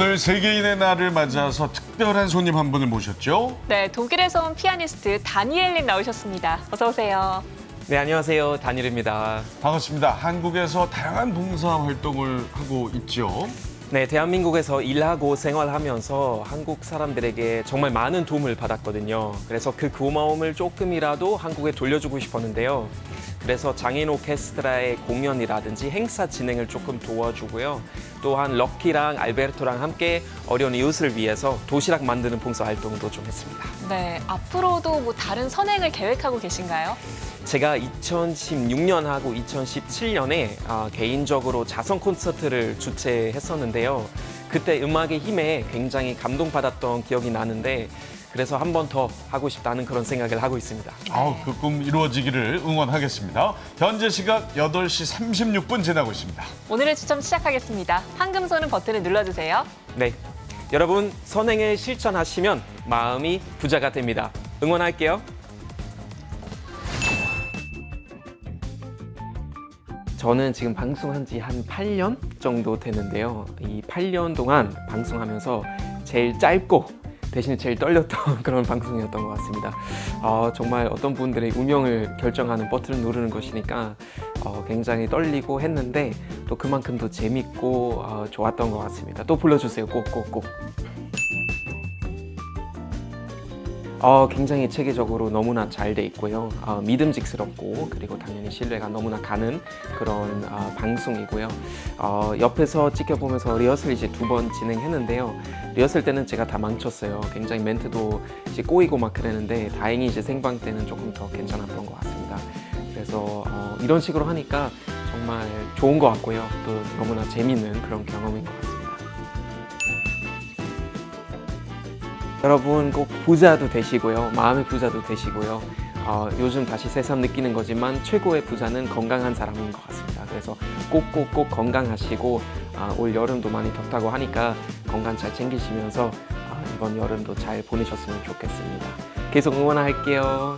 오늘 세계인의 날을 맞아서 특별한 손님 한 분을 모셨죠. 네, 독일에서 온 피아니스트 다니엘님 나오셨습니다. 어서 오세요. 네, 안녕하세요. 다니엘입니다. 반갑습니다. 한국에서 다양한 봉사 활동을 하고 있죠. 네, 대한민국에서 일하고 생활하면서 한국 사람들에게 정말 많은 도움을 받았거든요. 그래서 그 고마움을 조금이라도 한국에 돌려주고 싶었는데요. 그래서 장인 오케스트라의 공연이라든지 행사 진행을 조금 도와주고요. 또한 럭키랑 알베르토랑 함께 어려운 이웃을 위해서 도시락 만드는 봉사 활동도 좀 했습니다. 네, 앞으로도 뭐 다른 선행을 계획하고 계신가요? 제가 2016년하고 2017년에 아, 개인적으로 자선 콘서트를 주최했었는데요. 그때 음악의 힘에 굉장히 감동받았던 기억이 나는데 그래서 한 번 더 하고 싶다는 그런 생각을 하고 있습니다. 아우, 그 꿈 이루어지기를 응원하겠습니다. 현재 시각 8시 36분 지나고 있습니다. 오늘의 추첨 시작하겠습니다. 황금 손은 버튼을 눌러주세요. 네. 여러분, 선행을 실천하시면 마음이 부자가 됩니다. 응원할게요. 저는 지금 방송한 지 한 8년 정도 되는데요. 이 8년 동안 방송하면서 제일 짧고 대신에 제일 떨렸던 그런 방송이었던 것 같습니다. 어, 정말 어떤 분들의 운명을 결정하는 버튼을 누르는 것이니까 어, 굉장히 떨리고 했는데 또 그만큼 더 재밌고 어, 좋았던 것 같습니다. 또 불러주세요. 꼭꼭 꼭. 어, 굉장히 체계적으로 너무나 잘 돼 있고요. 어, 믿음직스럽고 그리고 당연히 신뢰가 너무나 가는 그런 어, 방송이고요. 어, 옆에서 지켜보면서 리허설 이제 두 번 진행했는데요. 리허설 때는 제가 다 망쳤어요. 굉장히 멘트도 이제 꼬이고 막 그랬는데 다행히 이제 생방 때는 조금 더 괜찮았던 것 같습니다. 그래서 어, 이런 식으로 하니까 정말 좋은 것 같고요. 또 너무나 재밌는 그런 경험인 것 같습니다. 여러분 꼭 부자도 되시고요. 마음의 부자도 되시고요. 어, 요즘 다시 새삼 느끼는 거지만 최고의 부자는 건강한 사람인 것 같습니다. 그래서 꼭꼭꼭 건강하시고 아, 올 여름도 많이 덥다고 하니까 건강 잘 챙기시면서 아, 이번 여름도 잘 보내셨으면 좋겠습니다. 계속 응원할게요.